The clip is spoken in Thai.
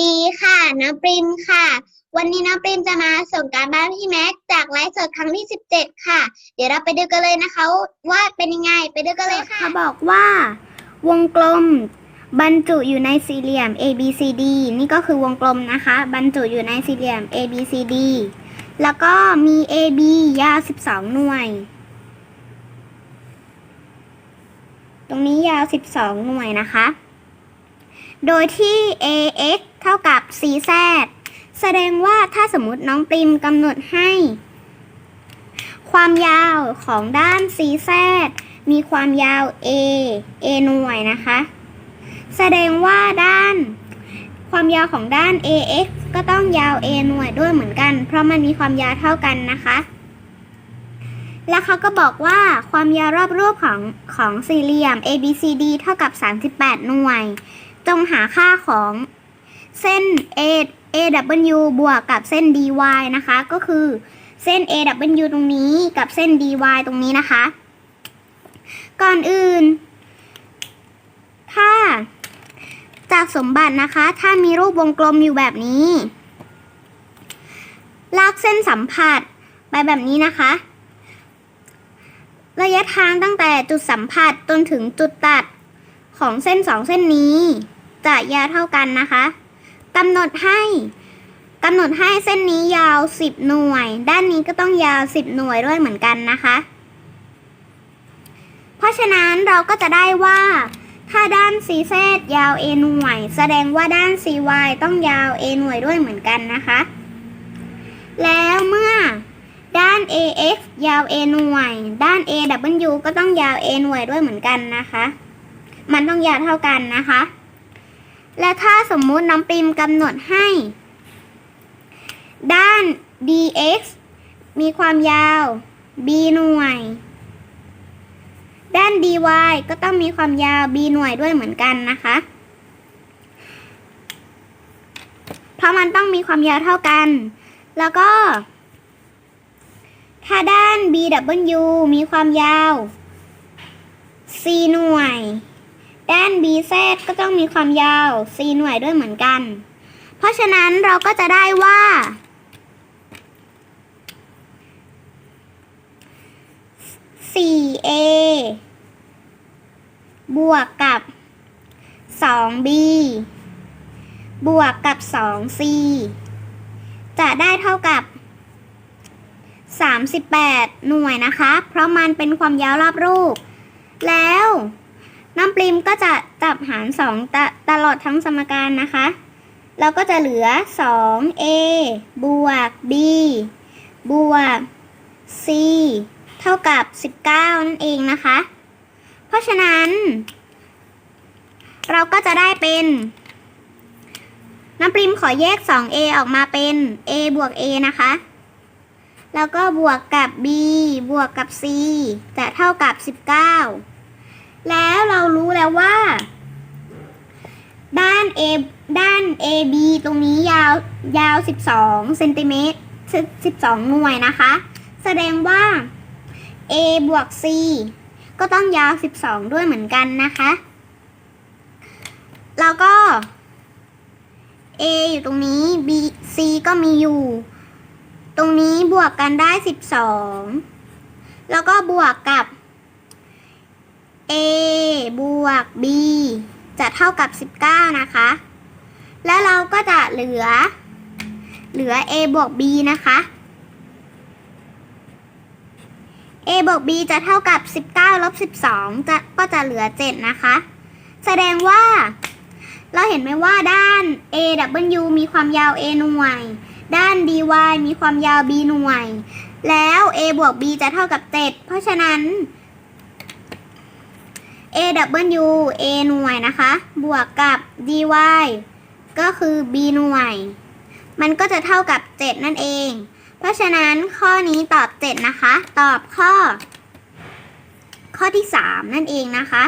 ดีค่ะน้ำปริมค่ะ วันนี้น้ำปริมจะมาส่งการบ้านพี่แม็กซ์จากไลฟ์สดครั้งที่ 17 ค่ะ เดี๋ยวเราไปดูกันเลยนะคะ ว่าเป็นยังไงไปดูกันเลยค่ะเขาบอกว่า วงกลมบรรจุอยู่ในสี่เหลี่ยม A B C D นี่ก็คือวงกลมนะคะ บรรจุอยู่ในสี่เหลี่ยม A B C D แล้วก็มี A B ยาว 12 หน่วย ตรงนี้ยาว 12 หน่วยนะคะ โดยที่ AX เท่ากับ CZ แสดงว่าถ้าสมมติน้องปริมกำหนดให้ ความยาวของด้าน CZ มีความยาว A A หน่วยนะคะ แสดงว่าด้าน ความยาวของด้าน AX ก็ต้องยาว A หน่วยด้วยเหมือนกัน เพราะมันมีความยาวเท่ากันนะคะ แล้วเขาก็บอกว่าความยาวรอบรูปของของสี่เหลี่ยม ABCD เท่ากับ 38 หน่วย จงหาค่าของเส้น A AW บวกกับเส้น DY นะคะ ก็คือเส้น AW ตรงนี้กับเส้น DY ตรงนี้นะคะ ก่อนอื่น ถ้าจากสมบัตินะคะ ถ้ามีรูปวงกลมอยู่แบบนี้ ลากเส้นสัมผัสไปแบบนี้นะคะ ระยะทางตั้งแต่จุดสัมผัสจนถึงจุดตัดของเส้นสองเส้นนี้ จะยาวเท่ากันนะคะกำหนดให้กำหนดให้เส้นนี้ยาว 10 หน่วย ด้านนี้ก็ต้องยาว 10 หน่วยด้วยเหมือนกันนะคะ เพราะฉะนั้นเราก็จะได้ว่า ถ้าด้าน CZ ยาว A หน่วย แสดงว่าด้าน CY ต้องยาว A หน่วยด้วยเหมือนกันนะคะ แล้วเมื่อด้าน AX ยาว A หน่วย ด้าน AW ก็ต้องยาว A หน่วยด้วยเหมือนกันนะคะ มันต้องยาวเท่ากันนะคะ และถ้าสมมุติน้องปิมกำหนดให้ ด้าน dx มีความยาว b หน่วย ด้าน dy ก็ต้องมีความยาว b หน่วยด้วยเหมือนกันนะคะ เพราะมันต้องมีความยาวเท่ากัน แล้วก็ ถ้าด้าน bw มีความยาว c หน่วย ด้าน bz ก็ต้องมีความยาว c หน่วยด้วยเหมือนกัน เพราะฉะนั้นเราก็จะได้ว่า 4a บวกกับ 2b บวกกับ 2c จะได้เท่ากับ 38 หน่วยนะคะ เพราะมันเป็นความยาวรอบรูป แล้ว น้ำปริมก็จะจับหาร 2 ตตลอดทั้งสมการนะคะ เราก็จะเหลือ 2a บวก b บวก c เท่ากับ 19 นั่นเองนะคะ เพราะฉะนั้น เราก็จะได้เป็นน้ำปริมขอแยก 2a ออกมาเป็น a บวก a นะคะ แล้วก็บวกกับ b บวกกับ c จะเท่ากับ 19 แล้วเรารู้แล้วว่า ด้าน a ด้าน ab ตรงนี้ยาวยาว 12เซนติเมตร12 หน่วยนะคะ แสดงว่า a บวก c ก็ต้องยาว 12 ด้วยเหมือนกันนะคะ แล้วก็ a อยู่ตรงนี้ b c ก็มีอยู่ ตรงนี้บวกกันได้ 12 แล้วก็บวกกับ a บวก b จะเท่ากับ 19 นะคะ แล้วเราก็จะเหลือ เหลือ a บวก b นะคะ a บวก b จะเท่ากับ 19ลบ12 จะก็จะเหลือ 7 นะคะ แสดงว่า เราเห็นไหมว่าด้าน a w มีความยาว a หน่วย ด้าน dy มีความยาว b หน่วย แล้ว a บวก b จะเท่ากับ 7 เพราะฉะนั้น a w a หน่วยนะคะ บวกกับ dy ก็คือ b หน่วย มันก็จะเท่ากับ 7 นั่นเอง เพราะฉะนั้นข้อนี้ตอบ 7 นะคะ ตอบข้อ ข้อที่ 3 นั่นเองนะคะ